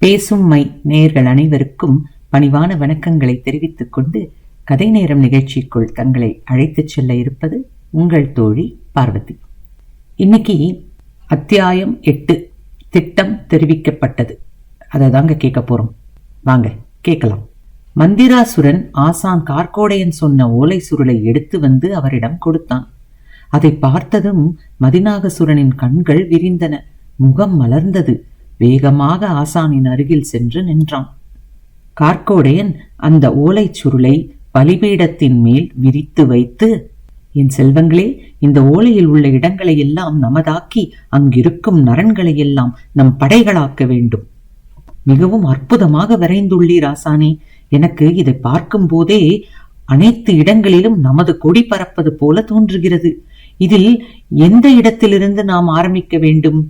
பேசும் மை நேர்கள் அனைவருக்கும் பணிவான வணக்கங்களை தெரிவித்துக் கொண்டு கதை நேரம் நிகழ்ச்சிக்குள் தங்களை அழைத்துச் செல்ல இருப்பது உங்கள் தோழி பார்வதி. இன்னைக்கு அத்தியாயம் எட்டு திட்டம் தெரிவிக்கப்பட்டது. அதை தாங்க கேட்க போறோம். வாங்க கேட்கலாம். மந்திராசுரன் ஆசான் கார்கோடையன் சொன்ன ஓலை சுருளை எடுத்து வந்து அவரிடம் கொடுத்தான். அதை பார்த்ததும் மதிநாகசுரனின் கண்கள் விரிந்தன முகம் மலர்ந்தது. வேகமாக ஆசானின் அருகில் சென்று நின்றான். கார்க்கோடையன் அந்த ஓலைச் சுருளை பலிபீடத்தின் மேல் விரித்து வைத்து என் செல்வங்களே இந்த ஓலையில் உள்ள இடங்களை எல்லாம் நமதாக்கி அங்கிருக்கும் நரன்களை எல்லாம் நம் படைகளாக்க வேண்டும். மிகவும் அற்புதமாக வரைந்துள்ளீர் ஆசானே. எனக்கு இதை பார்க்கும் போதே அனைத்து இடங்களிலும் நமது கொடி பறப்பது போல தோன்றுகிறது. இதில் எந்த இடத்திலிருந்து நாம் ஆரம்பிக்க வேண்டும்?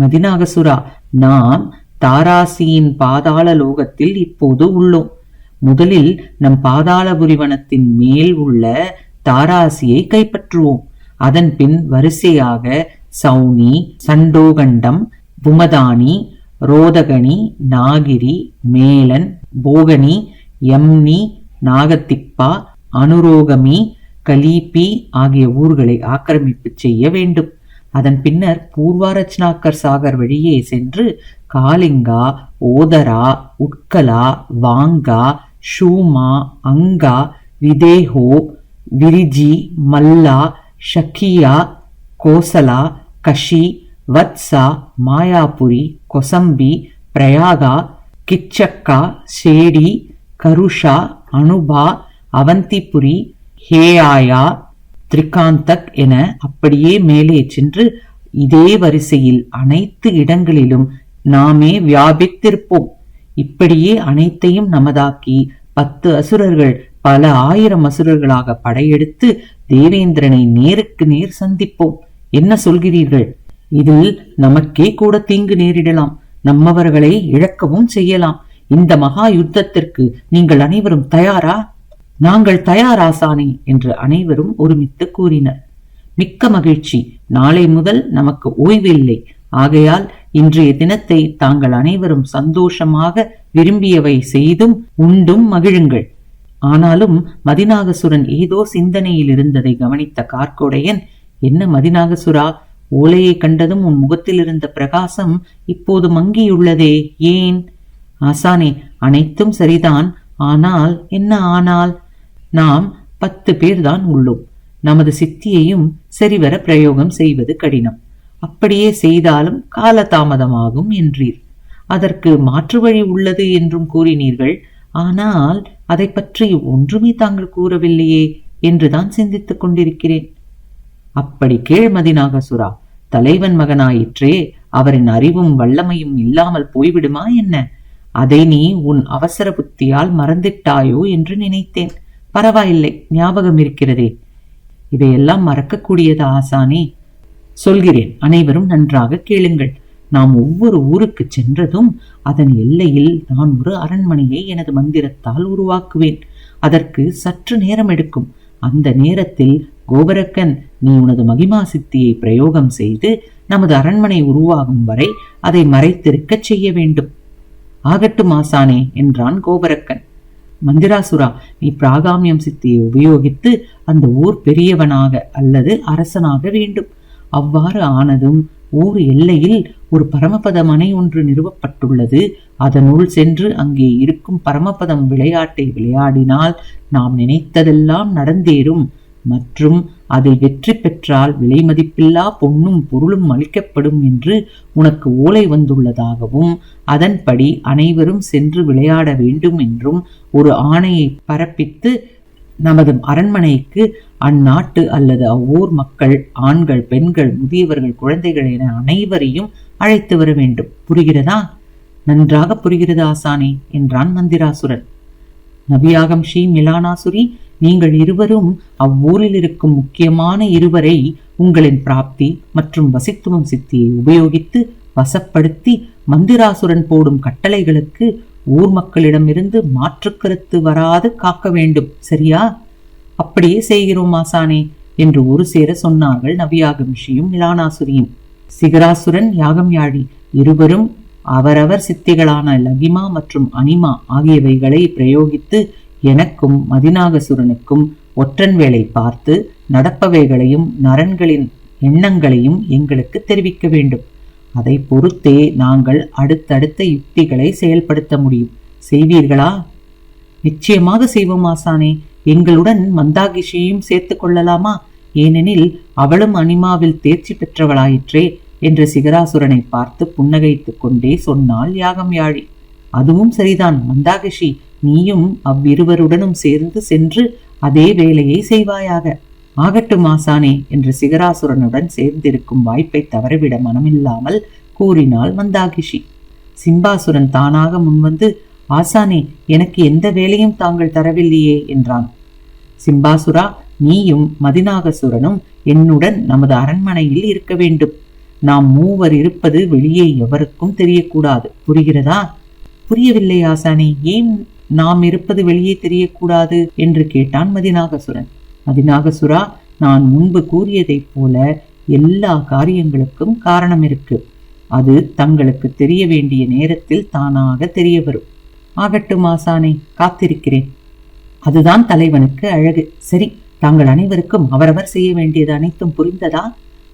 மதிநாகசுரா நாம் தாராசியின் பாதாள லோகத்தில் இப்போது உள்ளோம். முதலில் நம் பாதாளபுரிவனத்தின் மேல் உள்ள தாராசியை கைப்பற்றுவோம். அதன் பின் வரிசையாக சௌனி சண்டோகண்டம் புமதானி ரோதகணி நாகிரி மேலன் போகனி யம்னி நாகத்திப்பா அனுரோகமி கலீபி ஆகிய ஊர்களை ஆக்கிரமிப்பு செய்ய வேண்டும். அதன் பின்னர் பூர்வாரச்சனாக்கர் சாகர் வழியே சென்று காலிங்கா ஓதரா உட்கலா வாங்கா ஷூமா அங்கா விதேஹோ விரிஜி மல்லா ஷக்கியா கோசலா கஷி வத்சா மாயாபுரி கொசம்பி பிரயாகா கிச்சக்கா ஷேடி கருஷா அனுபா அவந்திபுரி ஹேயாயா திரிகாந்தக் என அப்படியே மேலே சென்று இதே வரிசையில் அனைத்து இடங்களிலும் நாமே வியாபித்திருப்போம். இப்படியே அனைத்தையும் நமதாக்கி பத்து அசுரர்கள் பல ஆயிரம் அசுரர்களாக படையெடுத்து தேவேந்திரனை நேருக்கு நேர் சந்திப்போம். என்ன சொல்கிறீர்கள்? இதில் நமக்கே கூட தீங்கு நேரிடலாம். நம்மவர்களை இழக்கவும் செய்யலாம். இந்த மகா யுத்தத்திற்கு நீங்கள் அனைவரும் தயாரா? நாங்கள் தயாராசானே என்று அனைவரும் ஒருமித்து கூறினர். மிக்க மகிழ்ச்சி. நாளை முதல் நமக்கு ஓய்வில்லை. ஆகையால் இன்றைய தினத்தை தாங்கள் அனைவரும் சந்தோஷமாக விரும்பியவை செய்தும் உண்டும் மகிழுங்கள். ஆனாலும் மதிநாகசுரன் ஏதோ சிந்தனையில் இருந்ததை கவனித்த கார்கோடையன் என்ன மதிநாகசுரா? ஓலையை கண்டதும் உன் முகத்தில் இருந்த பிரகாசம் இப்போது மங்கியுள்ளதே ஏன்? ஆசானே அனைத்தும் சரிதான். ஆனால் என்ன ஆனால்? நாம் பத்து பேர்தான் உள்ளோம். நமது சித்தியையும் சரிவர பிரயோகம் செய்வது கடினம். அப்படியே செய்தாலும் காலதாமதமாகும் என்றீர். அதற்கு மாற்று வழி உள்ளது என்றும் கூறினீர்கள். ஆனால் அதை பற்றி ஒன்றுமே தாங்கள் கூறவில்லையே என்றுதான் சிந்தித்துக் கொண்டிருக்கிறேன். அப்படி கேழ்மதி நாகசுரா தலைவன் மகனாயிற்றே அவரின் அறிவும் வல்லமையும் இல்லாமல் போய்விடுமா என்ன? அதை நீ உன் அவசர புத்தியால் மறந்திட்டாயோ என்று நினைத்தேன். பரவாயில்லை ஞாபகம் இருக்கிறதே இதையெல்லாம் மறக்கக்கூடியது ஆசானே? சொல்கிறேன் அனைவரும் நன்றாக கேளுங்கள். நாம் ஒவ்வொரு ஊருக்கு சென்றதும் அதன் எல்லையில் நான் ஒரு அரண்மனையை எனது மந்திரத்தால் உருவாக்குவேன். அதற்கு சற்று நேரம் எடுக்கும் அந்த நேரத்தில் கோபரக்கன் நீ உனது மகிமா சித்தியை பிரயோகம் செய்து நமது அரண்மனை உருவாகும் வரை அதை மறைத்திருக்கச் செய்ய வேண்டும். ஆகட்டும் ஆசானே என்றான் கோபரக்கன் மந்திராசுரா நீ பிராகாமியம் சித்தியை உபயோகித்து அந்த ஊர் பெரியவனாக அல்லது அரசனாக வேண்டும். அவ்வாறு ஆனதும் ஊர் எல்லையில் ஒரு பரமபத மனை ஒன்று நிறுவப்பட்டுள்ளது. அதனுள் சென்று அங்கே இருக்கும் பரமபதம் விளையாட்டை விளையாடினால் நாம் நினைத்ததெல்லாம் நடந்தேறும். மற்றும் அதை வெற்றி பெற்றால் விலை மதிப்பில்லா பொன்னும் பொருளும் அளிக்கப்படும் என்று உனக்கு ஓலை வந்துள்ளதாகவும் அதன்படி அனைவரும் சென்று விளையாட வேண்டும் என்றும் ஒரு ஆணையை பரப்பித்து நமது அரண்மனைக்கு அந்நாட்டு அல்லது அவ்வூர் மக்கள் ஆண்கள் பெண்கள் முதியவர்கள் குழந்தைகள் என அனைவரையும் அழைத்து வர வேண்டும். புரிகிறதா? நன்றாக புரிகிறது ஆசானே? என்றான் மந்திராசுரன். நபியாகம் ஸ்ரீ மிலானாசுரி நீங்கள் இருவரும் அவ்வூரில் இருக்கும் முக்கியமான இருவரை உங்களின் பிராப்தி மற்றும் வசித்துவம் சித்தியை உபயோகித்து வசப்படுத்தி மந்திராசுரன் போடும் கட்டளைகளுக்கு ஊர் மக்களிடமிருந்து மாற்றுக்கருத்து வராது காக்க வேண்டும் சரியா? அப்படியே செய்கிறோம் ஆசானே என்று ஒரு சேர சொன்னார்கள் நவியாகமிஷியும் மிலானாசுரியும் சிகராசுரன் யாகம் யாழி இருவரும் அவரவர் சித்திகளான லகிமா மற்றும் அனிமா ஆகியவைகளை பிரயோகித்து எனக்கும் மதிநாகசுரனுக்கும் ஒற்றன் வேலை பார்த்து நடப்பவைகளையும் நரன்களின் எண்ணங்களையும் எங்களுக்கு தெரிவிக்க வேண்டும். அதை பொறுத்தே நாங்கள் அடுத்தடுத்த யுக்திகளை செயல்படுத்த முடியும். செய்வீர்களா? நிச்சயமாக செய்வோம் ஆசானே. எங்களுடன் மந்தாகிஷியையும் சேர்த்துக் கொள்ளலாமா? ஏனெனில் அவளும் அனிமாவில் தேர்ச்சி பெற்றவளாயிற்றே என்று சிகராசுரனை பார்த்து புன்னகைத்துக் கொண்டே சொன்னாள் யாகம் யாழி அதுவும் சரிதான் மந்தாகிஷி. நீயும் அவ்விருவருடனும் சேர்ந்து சென்று அதே வேலையை செய்வாயாக. ஆகட்டும் ஆசானே என்று சிகராசுரனுடன் சேர்ந்திருக்கும் வாய்ப்பை தவறவிட மனமில்லாமல் கூறினாள் மந்தாகிஷி. சிம்பாசுரன் தானாக முன்வந்து ஆசானே எனக்கு எந்த வேலையும் தாங்கள் தரவில்லையே என்றான். சிம்பாசுரா நீயும் மதிநாகசுரனும் என்னுடன் நமது அரண்மனையில் இருக்க வேண்டும். நாம் மூவர் இருப்பது வெளியே எவருக்கும் தெரியக்கூடாது. புரிகிறதா? புரியவில்லை ஆசானே ஏன் நாம் இருப்பது வெளியே தெரியக்கூடாது என்று கேட்டான் மதிநாகசுரன். மதிநாகசுரா நான் முன்பு கூறியதைப் போல எல்லா காரியங்களுக்கும் காரணம் இருக்கு. அது தங்களுக்கு தெரிய வேண்டிய நேரத்தில் தானாக தெரிய வரும். ஆகட்டும் ஆசானே காத்திருக்கிறேன். அதுதான் தலைவனுக்கு அழகு. சரி தாங்கள் அனைவருக்கும் அவரவர் செய்ய வேண்டியது அனைத்தும் புரிந்ததா?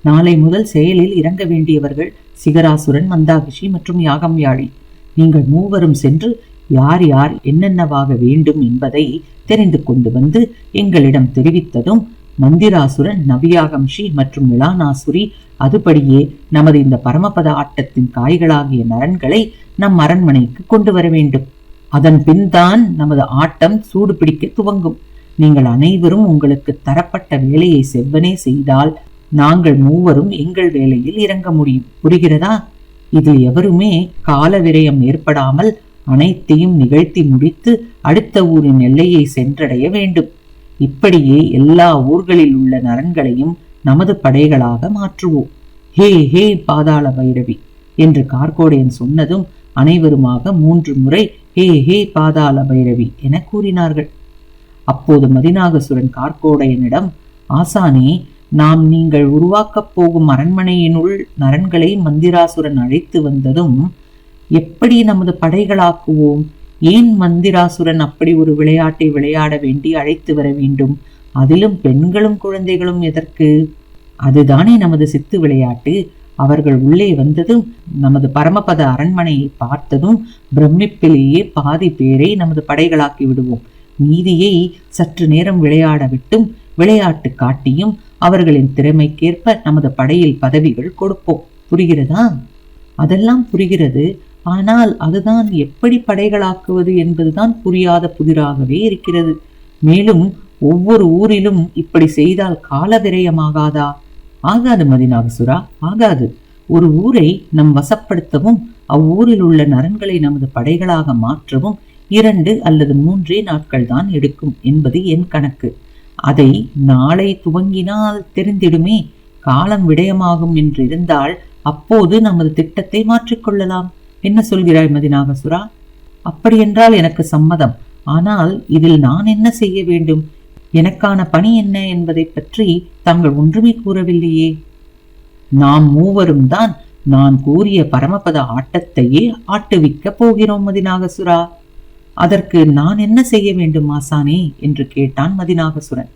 நாளை முதல் செயலில் இறங்க வேண்டியவர்கள் சிகராசுரன் மந்தாகிஷி மற்றும் யாகம் யாழி நீங்கள் மூவரும் சென்று யார் யார் என்னென்னவாக வேண்டும் என்பதை தெரிந்து கொண்டு வந்து எங்களிடம் தெரிவித்ததும் மந்திராசுரன் நவியாகம்ஷி மற்றும் மிலானாசுரி அதுபடியே நமது இந்த பரமபத ஆட்டத்தின் காய்களாகிய நரன்களை நம் அரண்மனைக்கு கொண்டு வர வேண்டும். அதன் பின்தான் நமது ஆட்டம் சூடு பிடிக்க துவங்கும். நீங்கள் அனைவரும் உங்களுக்கு தரப்பட்ட வேலையை செவ்வனே செய்தால் நாங்கள் மூவரும் எங்கள் வேலையில் இறங்க முடியும். புரிகிறதா? இதில் எவருமே கால விரயம் ஏற்படாமல் அனைத்தையும் நிகழ்த்தி முடித்து அடுத்த ஊரின் எல்லையை சென்றடைய வேண்டும். இப்படியே எல்லா ஊர்களில் உள்ள நரன்களையும் நமது படைகளாக மாற்றுவோம். ஹே ஹே பாதாள பைரவி என்று கார்கோடையன் சொன்னதும் அனைவருமாக மூன்று முறை ஹே ஹே பாதாள பைரவி என கூறினார்கள். அப்போது மதிநாகசுரன் கார்கோடையனிடம் ஆசானே நாம் நீங்கள் உருவாக்கப் போகும் அரண்மனையினுள் நரன்களை மந்திராசுரன் அழைத்து வந்ததும் எப்படி நமது படைகளாக்குவோம்? ஏன் மந்திராசுரன் அப்படி ஒரு விளையாட்டை விளையாட வேண்டி அழைத்து வர வேண்டும்? அதிலும் பெண்களும் குழந்தைகளும் எதற்கு? அதுதானே நமது சித்து விளையாட்டு. அவர்கள் உள்ளே வந்ததும் நமது பரமபத அரண்மனையை பார்த்ததும் பிரமிப்பிலேயே பாதி பேரை நமது படைகளாக்கி விடுவோம். மீதியை சற்று நேரம் விளையாட விட்டும் விளையாட்டு காட்டியும் அவர்களின் திறமைக்கேற்ப நமது படையில் பதவிகள் கொடுப்போம். புரிகிறதா? அதெல்லாம் புரிகிறது. ஆனால் அதுதான் எப்படி படைகளாக்குவது என்பதுதான் புரியாத புதிராகவே இருக்கிறது. மேலும் ஒவ்வொரு ஊரிலும் இப்படி செய்தால் கால விரயமாகாதா ஆகாது மதிநாகசுரா ஆகாது. ஒரு ஊரை நம் வசப்படுத்தவும் அவ்வூரில் உள்ள நரன்களை நமது படைகளாக மாற்றவும் இரண்டு அல்லது மூன்றே நாட்கள் தான் எடுக்கும் என்பது என் கணக்கு. அதை நாளை துவங்கினால் தெரிந்திடுமே காலம் விடயமாகும் என்று இருந்தால் அப்போது நமது திட்டத்தை மாற்றிக்கொள்ளலாம் என்ன சொல்கிறாய் மதிநாகசுரா அப்படியென்றால் எனக்கு சம்மதம். ஆனால் இதில் நான் என்ன செய்ய வேண்டும்? எனக்கான பணி என்ன என்பதை பற்றி தாங்கள் ஒன்றுமே கூறவில்லையே. நாம் மூவரும் தான் நான் கூறிய பரமபத ஆட்டத்தையே ஆட்டுவிக்க போகிறோம் மதிநாகசுரா அதற்கு நான் என்ன செய்ய வேண்டும் ஆசானே? என்று கேட்டான் மதிநாகசுரன்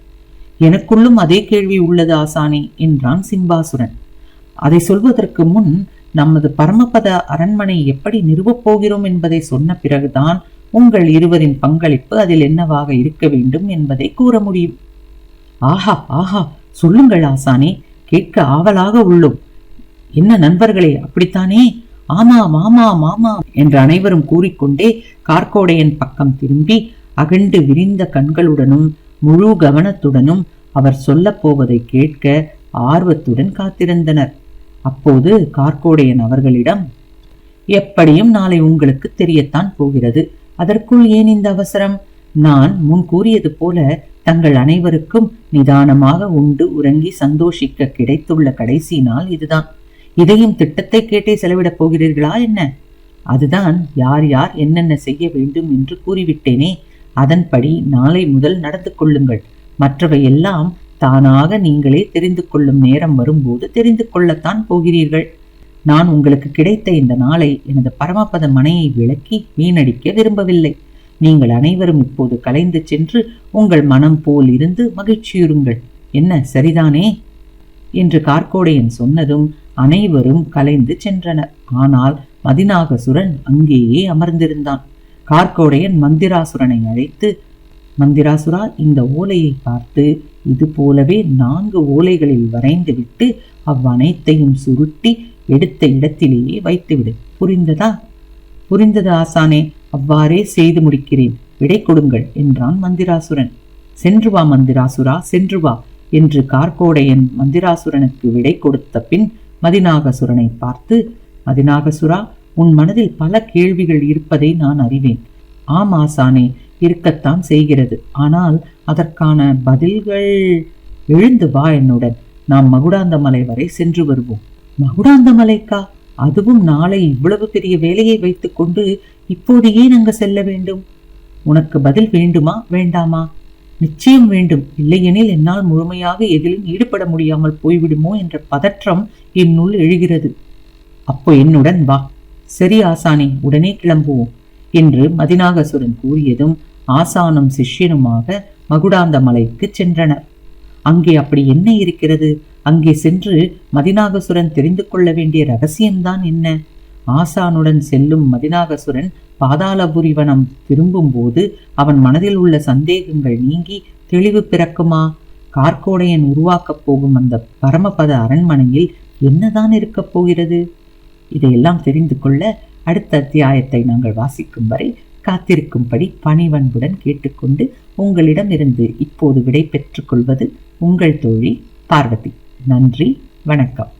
எனக்குள்ளும் அதே கேள்வி உள்ளது ஆசானே என்றான் சிம்பாசுரன். அதை சொல்வதற்கு முன் நமது பரமபத அரண்மனை எப்படி நிறுவப் போகிறோம் என்பதை சொன்ன பிறகுதான் உங்கள் இருவரின் பங்களிப்பு அதில் என்னவாக இருக்க வேண்டும் என்பதை கூற முடியும். ஆஹா ஆஹா சொல்லுங்கள் ஆசானே கேட்க ஆவலாக உள்ளோம். என்ன நண்பர்களே அப்படித்தானே? ஆமா மாமா மாமா என்று அனைவரும் கூறிக்கொண்டே கார்கோடையன் பக்கம் திரும்பி அகண்டு விரிந்த கண்களுடனும் முழு கவனத்துடனும் அவர் சொல்லப் போவதை கேட்க ஆர்வத்துடன் காத்திருந்தனர். அப்போது கார்கோடையன் அவர்களிடம் எப்படியும் நாளை உங்களுக்கு தெரியத்தான் போகிறது. அதற்குள் ஏன் இந்த அவசரம்? நான் முன் கூறியது போல தங்கள் அனைவருக்கும் நிதானமாக உண்டு உறங்கி சந்தோஷிக்க கிடைத்துள்ள கடைசி நாள் இதுதான். இதையும் திட்டத்தை கேட்டே செலவிடப் போகிறீர்களா என்ன? அதுதான் யார் யார் என்னென்ன செய்ய வேண்டும் என்று கூறிவிட்டேனே. அதன்படி நாளை முதல் நடந்து கொள்ளுங்கள். மற்றவை எல்லாம் தானாக நீங்களே தெரிந்து கொள்ளும் நேரம் வரும்போது தெரிந்து கொள்ளத்தான் போகிறீர்கள். நான் உங்களுக்கு கிடைத்த இந்த நாளை எனது பரமபத மனையை விளக்கி வீணடிக்க விரும்பவில்லை. நீங்கள் அனைவரும் இப்போது கலைந்து சென்று உங்கள் மனம் போல் இருந்து மகிழ்ச்சியுறுங்கள். என்ன சரிதானே? என்று கார்கோடையன் சொன்னதும் அனைவரும் கலைந்து சென்றனர். ஆனால் மதிநாகசுரன் அங்கேயே அமர்ந்திருந்தான். கார்கோடையன் மந்திராசுரனை அழைத்து மந்திராசுரா இந்த ஓலையை பார்த்து இது போலவே நான்கு ஓலைகளில் வரைந்துவிட்டு அவ்வனைத்தையும் சுருட்டி எடுத்த இடத்திலேயே வைத்துவிடு. புரிந்ததா? புரிந்தது ஆசானே. அவ்வாறே செய்து முடிக்கிறேன். விடை கொடுங்கள் என்றான் மந்திராசுரன். சென்று வா மந்திராசுரா சென்று வா என்று கார்கோடையன் மந்திராசுரனுக்கு விடை கொடுத்த பின் மதிநாகசுரனை பார்த்து மதிநாகசுரா உன் மனதில் பல கேள்விகள் இருப்பதை நான் அறிவேன். ஆம் ஆசானே இருக்கத்தான் செய்கிறது. ஆனால் அதற்கான பதில்கள் எழுந்து வா என்னுடன். நாம் மகுடாந்தமலை வரை சென்று வருவோம். மகுடாந்தமலைக்கா? அதுவும் நாளை இவ்வளவு பெரிய வேலையை வைத்துக்கொண்டு இப்போது ஏன் அங்கு செல்ல வேண்டும்? உனக்கு பதில் வேண்டுமா? வேண்டாமா? நிச்சயம் வேண்டும். இல்லையெனில் என்னால் முழுமையாக எதிலும் ஈடுபட முடியாமல் போய்விடுமோ என்ற பதற்றம் என்னுள் எழுகிறது. அப்போ என்னுடன் வா. சரி ஆசானி உடனே கிளம்புவோம் என்று மதிநாகசுரன் கூறியதும் ஆசானும் சிஷ்யனுமாக மகுடாந்த மலைக்கு சென்றனர். அங்கே அப்படி என்ன இருக்கிறது? அங்கே சென்று மதிநாகசுரன் தெரிந்து கொள்ள வேண்டிய ரகசியம்தான் என்ன? ஆசானுடன் செல்லும் மதிநாகசுரன் பாதாளபுரிவனம் திரும்பும்போது அவன் மனதில் உள்ள சந்தேகங்கள் நீங்கி தெளிவு பிறக்குமா? கார்கோடையன் உருவாக்கப் போகும் அந்த பரமபத அரண்மனையில் என்னதான் இருக்கப் போகிறது? இதையெல்லாம் தெரிந்து கொள்ள அடுத்த அத்தியாயத்தை நாங்கள் வாசிக்கும் வரை காத்திருக்கும்படி பணிவன்புடன் கேட்டுக்கொண்டு உங்களிடமிருந்து இப்போது விடை பெற்றுக்கொள்வது உங்கள் தோழி பார்வதி. நன்றி வணக்கம்.